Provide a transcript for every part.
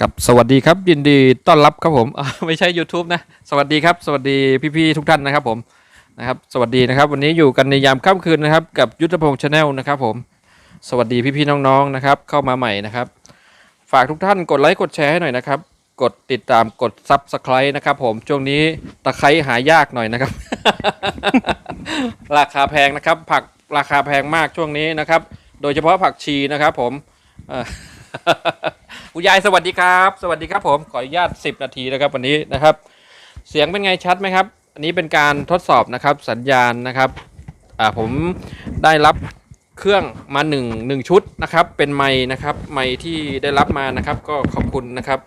ครับสวัสดีครับยินดีต้อนรับครับผมไม่ใช่ YouTube นะ สวัสดีครับ สวัสดีพี่ๆทุกท่านนะครับผมนะครับ สวัสดีนะครับ วันนี้อยู่กันในยามค่ำคืนนะครับ กับยุทธพงษ์ชาแนลนะครับผมสวัสดีพี่ๆน้องๆนะครับ เข้ามาใหม่นะครับ ฝากทุกท่านกดไลค์กดแชร์ให้หน่อยนะครับ กดติดตามกด Subscribe นะครับ ผมช่วงนี้ตะไคร้หายากหน่อยนะครับ ราคาแพงนะครับ ผักราคาแพงมากช่วงนี้นะครับ โดยเฉพาะผักชีนะครับ ผม คุณยายสวัสดีครับ สวัสดีครับผมขออนุญาต 10 นาทีนะครับวันนี้นะครับ เสียงเป็นไงชัดไหมครับ อันนี้เป็นการทดสอบนะครับสัญญาณนะครับอ่าผมได้รับเครื่องมา1 1ชุดนะครับ เป็นไม้นะครับไม้ที่ได้รับมานะครับ ก็ขอบคุณนะครับ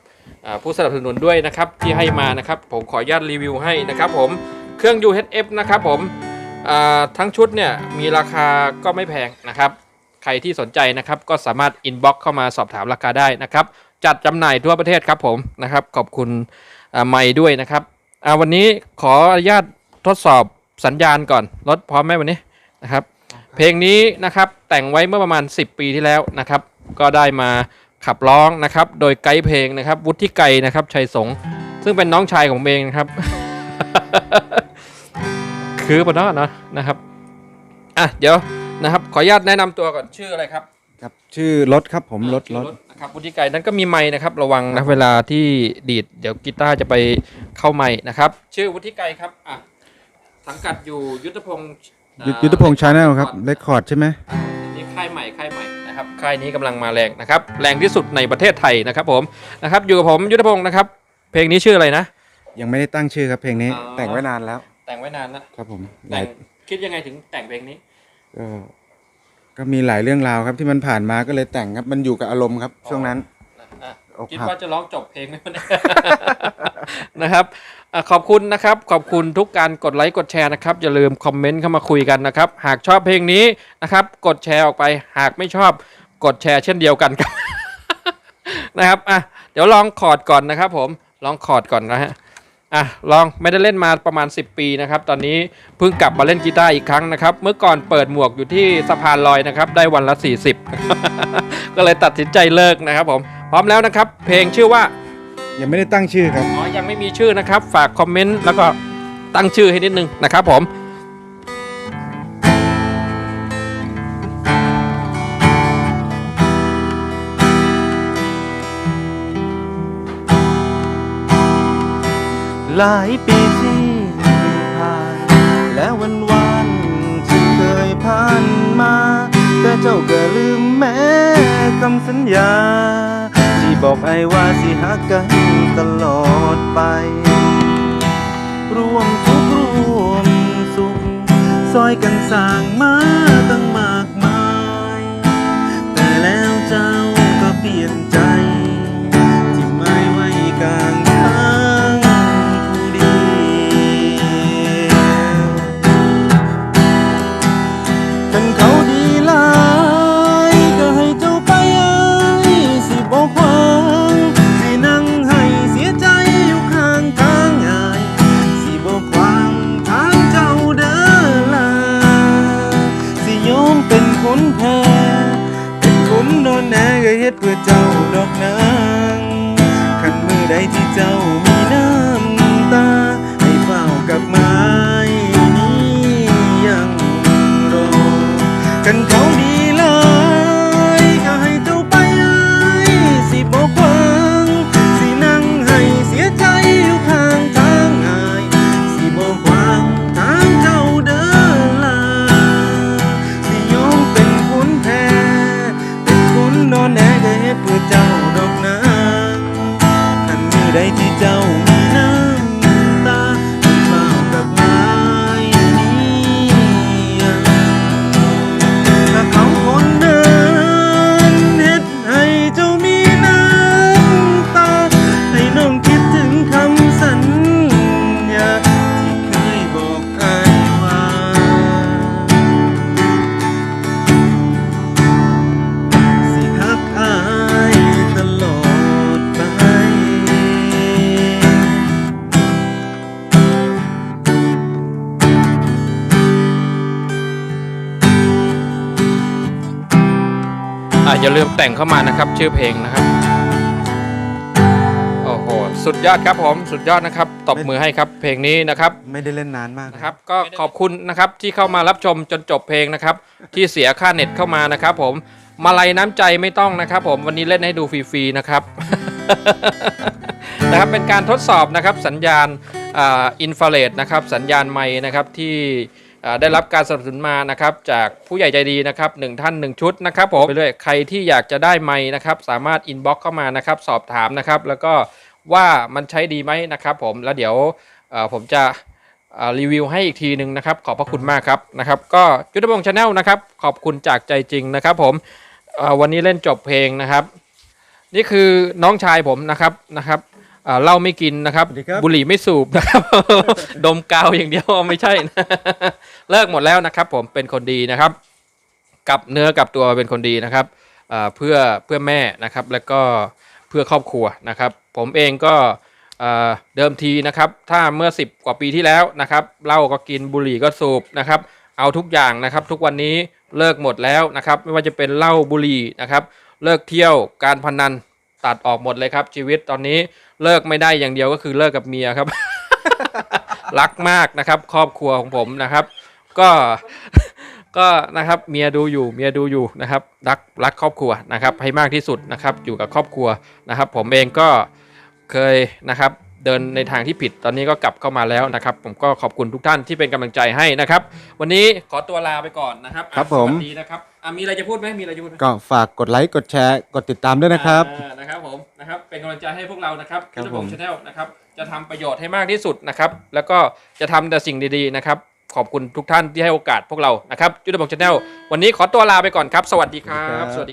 ผู้สนับสนุนด้วยนะครับที่ให้มานะครับ ผมขออนุญาตรีวิวให้นะครับ ผมเครื่อง UHF นะครับผมทั้งชุดเนี่ยมีราคาก็ไม่แพงนะครับ ใครที่สนใจนะครับก็สามารถอินบ็อกเข้ามาสอบถามราคาได้นะครับ จัดจำหน่ายทั่วประเทศครับผมนะครับขอบคุณอ่าไมค์ด้วยนะครับอ่าวันนี้ขออนุญาตทดสอบสัญญาณก่อนรถพร้อมไหมวันนี้นะครับเพลงนี้นะครับแต่งไว้เมื่อประมาณ 10 ปีที่แล้วนะครับ ก็ได้มาขับร้องนะครับ โดยไกด์เพลงนะครับ วุฒิไกรนะครับชัยสงฆ์ซึ่งเป็นน้องชายของผมเองนะครับ คือปะเนาะเนาะนะครับอะเดี๋ยว นะครับ ขออนุญาตแนะนำตัวก่อนชื่ออะไรครับครับชื่อรถครับผมรถรถนะครับวุฒิไกรนั้นก็มีไม้นะครับ ระวังนะเวลาที่ดีดเดี๋ยวกีตาร์จะไปเข้าไม้นะครับ ชื่อวุฒิไกรครับอะสังกัดอยู่ยุทธพงศ์ยุยุทธพงษ์ชาแนลครับเรคคอร์ดใช่ไหมอ่านี่ค่ายใหม่ค่ายใหม่นะครับค่ายนี้กำลังมาแรงนะครับ แรงที่สุดในประเทศไทยนะครับ ผมนะครับ อยู่กับผมยุทธพงศ์นะครับ เพลงนี้ชื่ออะไรนะ ยังไม่ได้ตั้งชื่อครับเพลงนี้อ๋อ แต่งไว้นานแล้ว แต่งไว้นานแล้วครับผมหแต่ลางย คิดยังไงถึงแต่งเพลงนี้ ก็ก็มีหลายเรื่องราวครับที่มันผ่านมาก็เลยแต่งครับ มันอยู่กับอารมณ์ครับ ช่วงนั้น อะอกคิดหักว่าจะร้องจบเพลงไหมวันนี้นะครับอะขอบคุณนะครับ ขอบคุณทุกการกดไลค์กดแชร์นะครับ อย่าลืมคอมเมนต์เข้ามาคุยกันนะครับ หากชอบเพลงนี้นะครับ กดแชร์ออกไปหากไม่ชอบกดแชร์เช่นเดียวกันครับ นะครับอะเดี๋ยวลองคอร์ดก่อนนะครับ ผมลองคอร์ดก่อนนะฮะ อะลองไม่ได้เล่นมาประมาณ 10 ปีนะครับ ตอนนี้เพิ่งกลับมาเล่นกีตาร์อีกครั้งนะครับ เมื่อก่อนเปิดหมวกอยู่ที่สะพานลอยนะครับ ได้วันละ 40 ก็เลยตัดสินใจเลิกนะครับผม พร้อมแล้วนะครับ เพลงชื่อว่ายังไม่ได้ตั้งชื่อครับ อ๋อยังไม่มีชื่อนะครับ ฝากคอมเมนต์แล้วก็ตั้งชื่อให้นิดนึงนะครับผม หลายปีที่ผ่าน และวันวันที่เคยผ่านมา แต่เจ้าก็ลืมแม้คำสัญญา ที่บอกไอ้ว่าสิหักกันตลอดไป ฮ็ดเพื่อเจ้าดอกนางขันมือใดที่เจ้ามีน้ำตา ให้เฝ้ากับไม้นี้ยังรอกันเขาดี อะอย่าลืมแต่งเข้ามานะครับ ชื่อเพลงนะครับสุดยอดครับผม สุดยอดนะครับ ตบมือให้ครับ เพลงนี้นะครับ ไม่ได้เล่นนานมากนะครับ ก็ขอบคุณนะครับที่เข้ามารับชมจนจบเพลงนะครับ ที่เสียค่าเน็ตเข้ามานะครับผม มาลัยน้ำใจไม่ต้องนะครับ ผม วันนี้เล่นให้ดูฟรีๆนะครับ นะครับ เป็นการทดสอบนะครับ สัญญาณอินฟราเรดนะครับ สัญญาณไม้นะครับที่อ่า ได้รับการสนับสนุนมานะครับจากผู้ใหญ่ใจดีนะครับหนึ่งท่านหนึ่งชุดนะครับผมไปเรื่อยใครที่อยากจะได้ไม้นะครับสามารถอินบ็อกเข้ามานะครับสอบถามนะครับแล้วก็ว่ามันใช้ดีไหมนะครับผมแล้วเดี๋ยวผมจะรีวิวให้อีกทีหนึ่งนะครับขอบพระคุณมากครับนะครับก็ยุทธพงศ์ชาแนลนะครับขอบคุณจากใจจริงนะครับผมวันนี้เล่นจบเพลงนะครับ นี่คือน้องชายผมนะครับนะครับ อ่าเหล้าไม่กินนะครับ สวัสดีครับ บุหรี่ไม่สูบนะครับ ดมกาวอย่างเดียวไม่ใช่นะ เลิกหมดแล้วนะครับ ผมเป็นคนดีนะครับ กลับเนื้อกลับตัวเป็นคนดีนะครับอ่าเพื่อเพื่อแม่นะครับ แล้วก็เพื่อครอบครัวนะครับ ผมเองก็เอ่อเดิมทีนะครับ ถ้าเมื่อ 10 กว่าปีที่แล้วนะครับเหล้าก็กินบุหรี่ก็สูบนะครับ เอาทุกอย่างนะครับ ทุกวันนี้เลิกหมดแล้วนะครับ ไม่ว่าจะเป็นเหล้าบุหรี่นะครับ เลิกเที่ยวการพนัน ตัดออกหมดเลยครับ ชีวิตตอนนี้เลิกไม่ได้อย่างเดียวก็คือเลิกกับเมียครับ รักมากนะครับ ครอบครัวของผมนะครับ ก็ก็นะครับเมียดูอยู่เมียดูอยู่นะครับ รักรักครอบครัวนะครับ ให้มากที่สุดนะครับ อยู่กับครอบครัวนะครับ ผมเองก็เคยนะครับเดินในทางที่ผิดตอนนี้ก็กลับเข้ามาแล้วนะครับ ผมก็ขอบคุณทุกท่านที่เป็นกำลังใจให้นะครับ วันนี้ขอตัวลาไปก่อนนะครับครับอะผมสวัสดีนะครับ อะมีอะไรจะพูดไหมมีอะไรจะพูดไหมก็ฝากกดไลค์กดแชร์กดติดตามด้วยนะครับ อ่านะครับผมนะครับเป็นกำลังใจให้พวกเรานะครับครับยุทธพงศ์ผม ชาแนลนะครับจะทำประโยชน์ให้มากที่สุดนะครับ แล้วก็จะทำแต่สิ่งดีๆนะครับ ขอบคุณทุกท่านที่ให้โอกาสพวกเรานะครับยุทธพงศ์ชาแนลวันนี้ขอตัวลาไปก่อนครับ สวัสดีครับสวัสดี